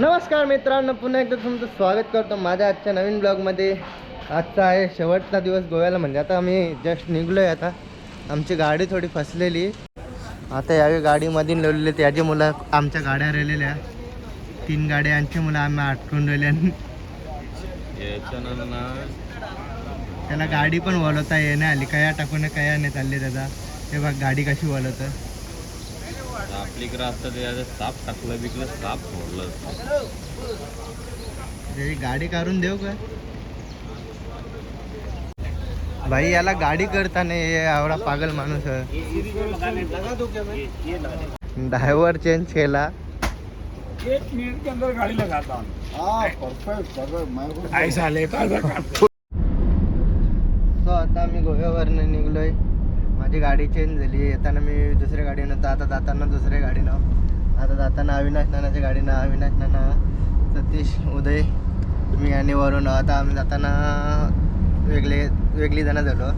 नमस्कार मित्रांनो पुन्हा एकदा तुमचं स्वागत करतो माझ्या आजच्या नवीन ब्लॉगमध्ये. आजचा आहे शेवटचा दिवस गोव्याला म्हणजे आता आम्ही जस्ट निघलो आहे आता. आमची गाडी थोडी फसलेली. आता यावेळी गाडीमध्ये लावलेली त्याची मुलं आमच्या गाड्या राहिलेल्या. तीन गाड्या यांची मुलं आम्ही अटकून राहिल्या त्याला गाडी पण वळवता येणे आली. कया टाकून कया नाही चालली त्याचा बघ गाडी कशी वळवतं आपली इकडं असतं ते साप टाकलं बिकलं साप फोडलं. त्याची गाडी काढून देऊ का? भाई याला गाडी करताना हे एवढा पागल माणूस ड्रायव्हर चेंज केला. एक मिनट के अंदर गाड़ी लगाता हूँ ऐसा लेता था सो आता मी गोव्यावरनं निघलोय. माझी गाडी चेंज झाली. येताना मी दुसऱ्या गाडीनं तर आता जाताना दुसऱ्या गाडीनं. आता जाताना अविनाश नानाच्या गाडीनं. अविनाश नाना सतीश उदय मी आणि वरून आता आम्ही जाताना वेगळे वेगळी जणं झालो.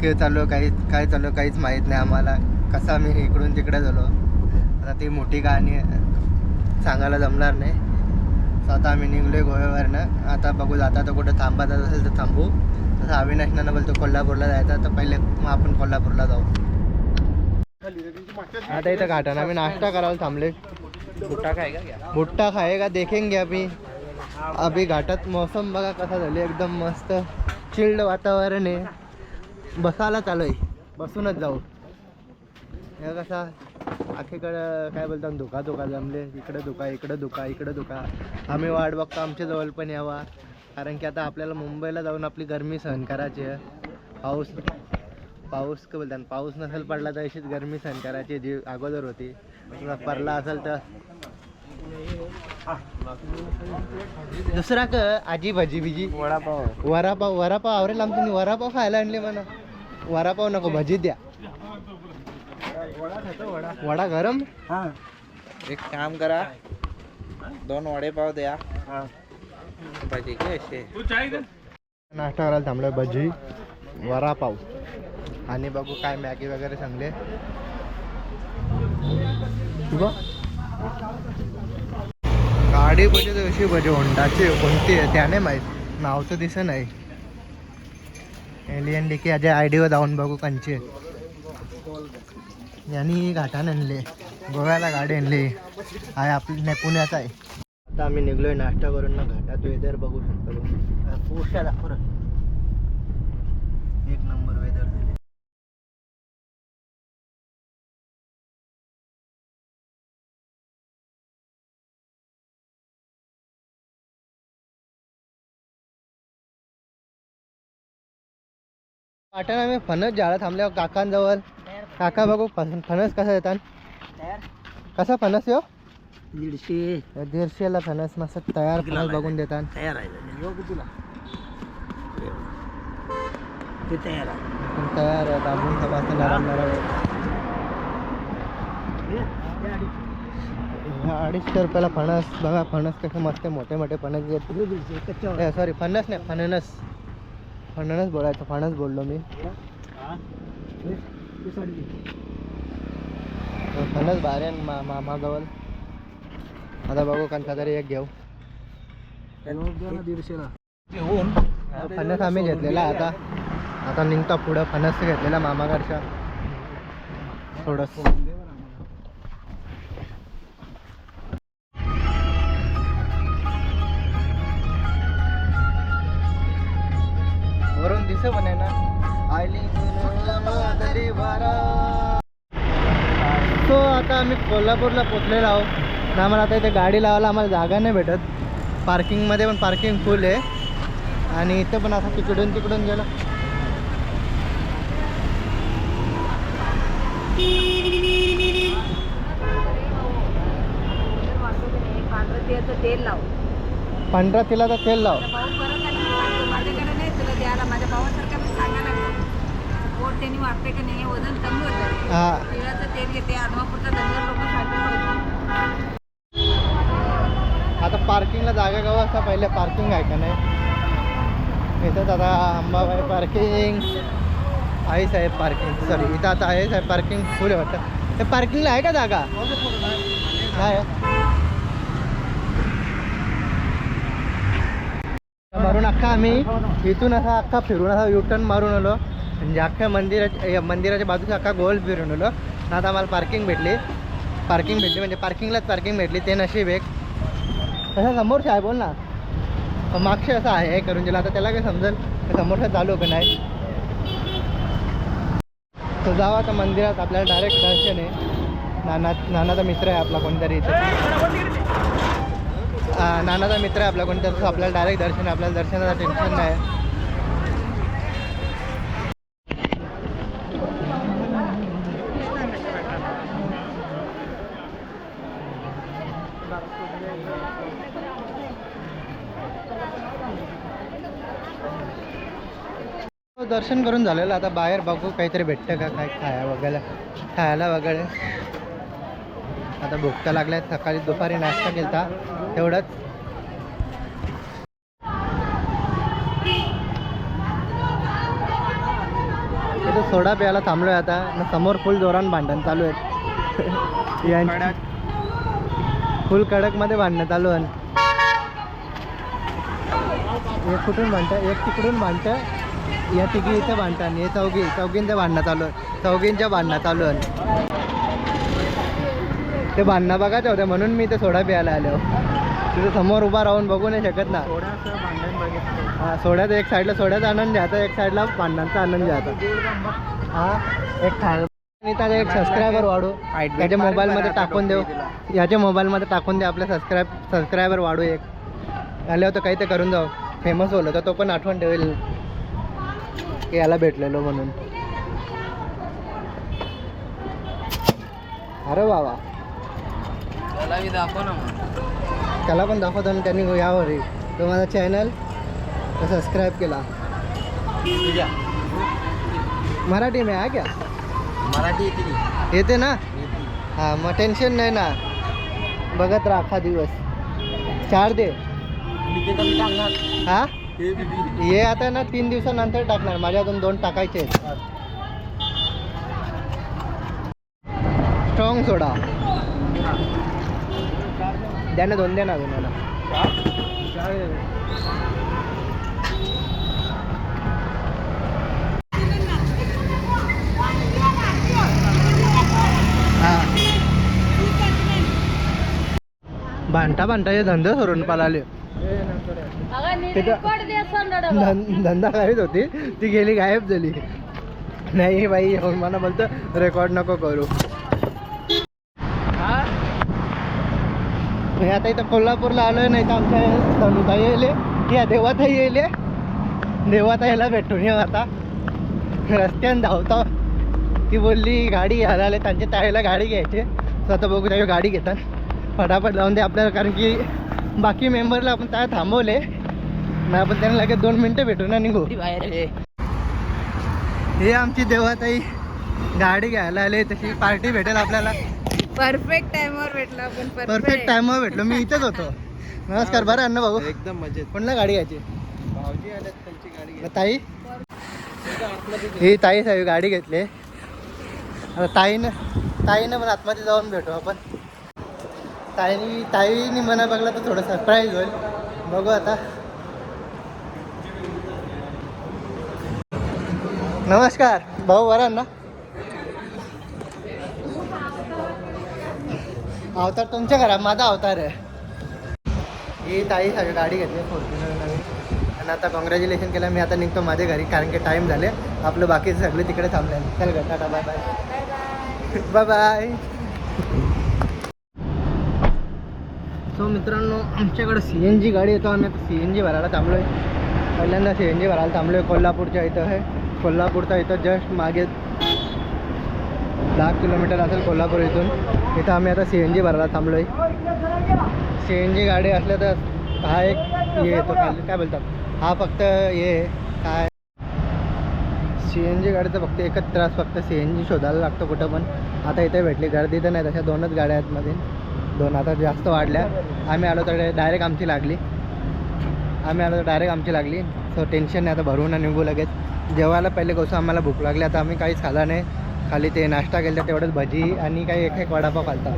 के चाललो काही काय चाललो काहीच माहीत नाही आम्हाला. कसा मी इकडून तिकडे झालो. आता ती मोठी कहाणी आहे. सांगायला जमणार नाही. आता आम्ही निघलोय गोव्यावरनं. आता बघू जाता तर कुठं थांबायचं असेल तर थांबू. तसं अविनाश नाना बोलतो कोल्हापूरला जायचं तर पहिले मग आपण कोल्हापूरला जाऊ. आता इथं घाटानं आम्ही नाश्ता करायला थांबले भुट्टा काय का भुट्टा खाएगा देखेंगे अभी अभी घाटात मौसम बघा कसा झाले एकदम मस्त. चिल्ड वातावरण आहे. बसायला चालू आहे बसूनच जाऊ. हे कसा आखीकडं काय बोलतात धुका धुका जमले. इकडं धुका इकडं धुका इकडं धुका. आम्ही वाट बघतो आमच्या जवळ पण यावा. कारण की आता आपल्याला मुंबईला जाऊन आपली गरमी सहन करायची आहे. पाऊस पाऊस काय बोलतात पाऊस नसेल पडला तर अशीच गरमी सहन करायची जी अगोदर होती. पडला असेल तर. दुसरा क आजी भाजी बिजी. वडापाव. वरापाव वरापाव आवरेल आमचं. वरापाव खायला आणले म्हणा. वरापाव नको भजी द्या. वडा गरम? एक काम करा. दोन वडेपाव द्या. की नाश्ता करायला थांबलोय भजी वरापाव आणि बघू काय मॅगी वगैरे सांगले गाडी बजे अशी बजे होंडाची कोणती आहे त्याने माहीत. नाव तर दिसत नाही. एलियन डिकी अजय आय डीवर जाऊन बघू कंची यांनी घाटान आणले गोव्याला गाडी आणली आहे. आपली नाही पुण्याचा आहे. आता आम्ही निघलोय नाश्ता करून ना घाटात वेदर बघू. शकतो पोषा दाखव. एक नंबर वेदर दिले. पाटण आम्ही फणस जाळा थांबल्यावर काकांजवळ. काका बघू फण- फणस कसा येतात कसा फणस यो? दीडशे. दीडशेला फणस मस्त तयार फणस बघून देतात. तयार आहे तुला ते तयार आहे. तयार आहे दाबून मस्त नरम नरम आहे. अडीचशे रुपयाला फणस. बघा फणस कसे मस्त मोठे मोठे फणस घेत सॉरी फणस नाही फणनस फणनस बोलायचं फणस बोललो मी. फणस भारी आहे मा मामाजवळ आता बघू कोणता तरी एक घेऊ. दीडशेला फणस आम्ही घेतलेला आता. आता निघता पुढं. फणस घेतलेला मामाकडच्या थोडस. वरून दिसे म्हणे ना. आयली सो आता आम्ही कोल्हापूरला पोचलेलो आहोत. ना आम्हाला आता इथे गाडी लावायला आम्हाला जागा नाही भेटत. पार्किंगमध्ये पण पार्किंग फुल आहे. आणि इथं पण आता तिकडून तिकडून गेलं. पांढरं तेल लाव पांढरा तिला तर तेल लाव. परत माझ्याकडे नाही तुला द्यायला माझ्या भावासारखं मी सांगा लागतो पोट त्यांनी वाटते का नाही वजन कमी होतं हा. तिळाचं तेल घेते आदमापूरचा धनगर आपल्याला जागा गावा असता पहिले पार्किंग आहे का नाही? इथं आता अंबाबाई पार्किंग आई साहेब पार्किंग सॉरी इथं आता आई साहेब पार्किंग फुल वाटतं. हे पार्किंगला आहे का जागा? मारून अख्खा आम्ही इथून असा अख्खा फिरून असा युटर्न मारून आलो. म्हणजे अख्ख्या मंदिराच्या मंदिराच्या बाजूचा अख्खा गोल फिरून आलो. आता आम्हाला पार्किंग भेटली. पार्किंग भेटली म्हणजे पार्किंगलाच पार्किंग भेटली. ते नशीब एक. तसं समोरचं आहे बोल ना. मागचे असं आहे हे करून दिला. आता त्याला काय समजेल? का समोरचं चालू का नाही? तो जावा आता मंदिरात आपल्याला डायरेक्ट दर्शन आहे. नाना नानाचा मित्र आहे आपला कोणतरी इथे. नानाचा मित्र आहे आपला कोणतरी आपल्याला डायरेक्ट दर्शन आहे. आपल्याला दर्शनाचं टेन्शन नाही. दर्शन करून झालेलं. आता बाहेर बघू काहीतरी भेटतं का काय खाया वगैरे खायला वगैरे. आता भूक तर लागल्या सकाळी दुपारी नाश्ता केला तेवढंच. इथे सोडा प्यायला थांबलोय आता. न समोर फुल जोरान भांडण चालू आहेत. फुल कडक. मध्ये भांडणं चालू आहे एक कुठून भांडतं एक तिकडून भांडतं या तिघी इथं भांडतात आणि हे चौघी चौघींचं भांडणं चालू आहे. चौघींच्या भांडणं चालू आहे. ते भांडणं बघायचं होतं म्हणून मी ते सोडा प्यायला आलो. तिथे समोर उभा राहून बघू नाही शकत ना. हा सोड्याचा एक साईडला सोड्याचा आनंद घ्यायचा एक साईडला भांडणांचा आनंद घ्यायचा हा एक आणि त्याचा एक सबस्क्रायबर वाढू. त्याच्या मोबाईलमध्ये टाकून देऊ. याच्या मोबाईलमध्ये टाकून दे आपल्या सबस्क्राईब सबस्क्रायबर वाढू एक. आले होतं काही ते करून जाऊ. फेमस होलं तर तो पण आठवण ठेवेल. याला भेटलेलो म्हणून. अरे बाबा त्याला पण दाखवतो आणि त्यांनी यावर तो माझा चॅनल सबस्क्राईब केला. मराठी में आहे क्या? मराठी येते येते ना? हां मग टेन्शन नाही ना. बघत राहा अख्खा दिवस. चार दे. हा? हे आता ना तीन दिवसानंतर टाकणार. माझ्या अजून दोन टाकायचे आहेत. स्ट्रॉंग सोडा द्या ना दोन द्या ना अजून मला. भांटा भांडता हे धंदे सोडून पालाले धंदा गायब होती. ती गेली गायब झाली. नाही बाई मला बोलतो रेकॉर्ड नको करू. मी आता इथं कोल्हापूरला आलोय नाही तर आमच्या धनुताई येले या देवाताई येले देवाताईला भेटून येऊ आता. रस्त्यानं धावता. ती बोलली गाडी घ्यायला आले. त्यांच्या ताईला गाडी घ्यायची. स्वतः बघू त्याची गाडी घेतात. फटाफट लावून दे आपल्याला कारण की बाकी मेंबरला आपण त्या थांबवले. मग आपण त्यांना लगेच दोन मिनटं भेटून आणि निघू हे आमची देवाताई गाडी घ्यायला आले तशी पार्टी भेटेल आपल्याला. परफेक्ट टाइमवर भेटला आपण परफेक्ट टाइमवर भेटलो मी इथेच होतो. नमस्कार बरं अण्णा भाऊ. एकदम मजेत. कोणला गाडी घ्यायची? भाऊजी आल्यात त्यांची गाडी ताई? ही ताई साहेब गाडी घेतली. आता ताईनं ताईनं पण आतमध्ये जाऊन भेटू आपण. ताईनी ताईनी मना बघला तर थोडं सरप्राईज होईल. बघू आता. नमस्कार. भाऊ बरा ना? अवतार तुमच्या घरात माझा अवतार आहे. ही ताई सगळी गाडी घेतली फॉर्च्युनर नवीन. आणि आता कॉंग्रॅच्युलेशन केलं मी आता निघतो माझ्या घरी कारण की टाईम झाले. आपलं बाकीचे सगळे तिकडे थांबले चल ग tata bye bye bye bye so मित्रांनो आमच्याकडे सी एन जी गाडी येतो. आम्ही सी एन जी भरायला थांबलो आहे पहिल्यांदा सी एन जी भरायला थांबलो आहे कोल्हापूरच्या इथं आहे. कोल्हापूरचा इथं जस्ट मागे दहा किलोमीटर असेल कोल्हापूर इथून. इथं आम्ही आता सी एन जी भरायला थांबलो आहे सी एन जी गाडी असल्या तर हा एक हे येतो खाली काय बोलतात? हा फक्त हे काय? सी एन जी गाडीचा फक्त एकच त्रास फक्त सी एन जी शोधायला लागतो कुठं पण. आता इथे भेटली गर्दी तर नाही तशा दोनच गाड्या आहेत मध्ये. दोन आता जास्त वाढल्या. आम्ही आलो तर डायरेक्ट आमची लागली. आम्ही आता डायरेक्ट आमची लागली. सो टेन्शन नाही आता भरून निघू लगेच. जेवायला पहिले कसं आम्हाला भूक लागली. आता आम्ही काहीच खाला नाही. खाली ते नाश्ता केला तेवढंच भजी आणि काही एक एक वडापाव खालता.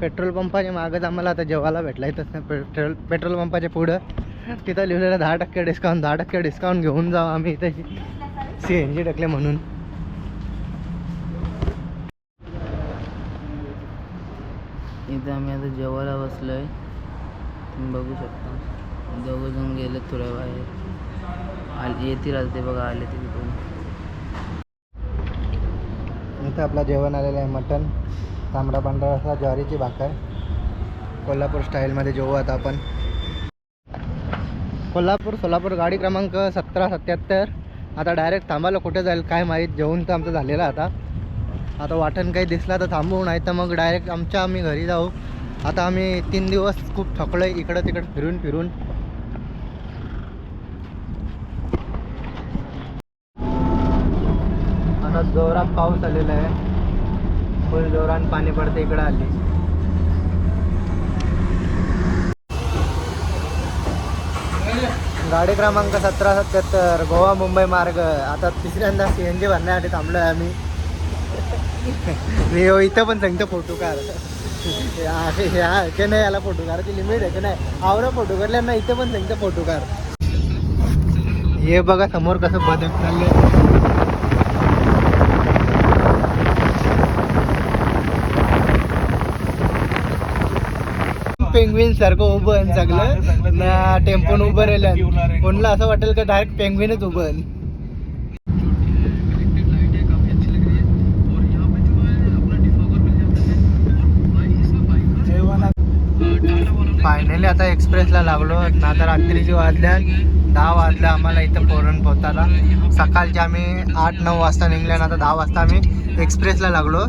पेट्रोल पंपाच्या मागच आम्हाला आता जेवायला भेटला. इथंच नाही पेट्रोल पेट्रोल पंपाच्या पुढं. तिथं लिहिलेलं दहा टक्के डिस्काउंट दहा टक्के डिस्काउंट घेऊन जाऊ आम्ही इथे. सी एन जी टाकले म्हणून. इथं आम्ही आता जेवायला बसलोय. तुम्ही बघू शकता. दोघं जण गेले थोड्या बाहेर. आले येतील आता ते बघा आले ते तिकडून. इथं आपलं जेवण आलेलं आहे मटन तांबडा पांढरा असा ज्वारीची भाकर. कोल्हापूर स्टाईलमध्ये जेवू आता आपण. कोल्हापूर सोलापूर गाडी क्रमांक सतरा सत्याहत्तर. आता डायरेक्ट थांबायला कुठे जाईल काय माहीत? जेवण तर आमचं झालेलं आता. आता वाटण काही दिसला तर थांबू नाही तर मग डायरेक्ट आमच्या आम्ही घरी जाऊ. आता आम्ही तीन दिवस खूप थकलोय इकडं तिकडं फिरून फिरून. आता जोरात पाऊस आलेला आहे. फुल जोरात पाणी पडते इकडं आली गाडी क्रमांक सतरा सत्याहत्तर गोवा मुंबई मार्ग. आता तिसऱ्यांदा सी एन जी भरण्यासाठी थांबलो आहे आम्ही. मी हो, इथं पण सांगतो फोटो काढ असे हे हा, नाही याला फोटो काढायची लिमिट आहे की नाही? आवरा फोटो काढल्या ना इथं पण त्यांचा फोटो काढ. हे बघा समोर कसं बदक चाललंय. पेंग्विन सारखं उभं सगळं. ना टेम्पोन उभं राहिलं. कोणला असं वाटेल का डायरेक्ट पेंग्विनच उभं आहे. फायनली आता एक्सप्रेसला लागलो. ना आता रात्रीची वाजल्या दहा वाजल्या आम्हाला इथं पोरण पोहताला सकाळचे आम्ही आठ नऊ वाजता निघल्या ना आता दहा वाजता आम्ही एक्सप्रेसला लागलो.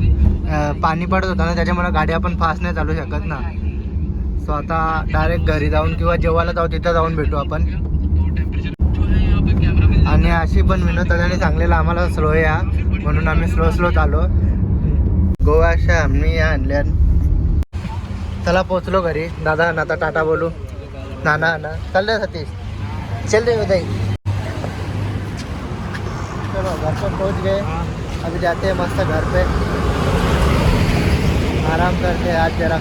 पाणी पडत होतं ना त्याच्यामुळे गाडी आपण फास्ट नाही चालू शकत ना. सो आता डायरेक्ट घरी जाऊन किंवा जेवायला जाऊ तिथं जाऊन भेटू आपण. आणि अशी पण विनोद दादाने सांगलेलं आम्हाला स्लो या. म्हणून आम्ही स्लो स्लो चालू गोव्याच्या आम्ही या आणल्या चला पोचलो घरी. दादा ना आता टाटा बोलू. नाना ना चल रहे सतीश? चल रहे उदय. चलो घर पर पहुँच गए अभी जाते हैं मस्त घर पे. आराम करते हैं आज जरा.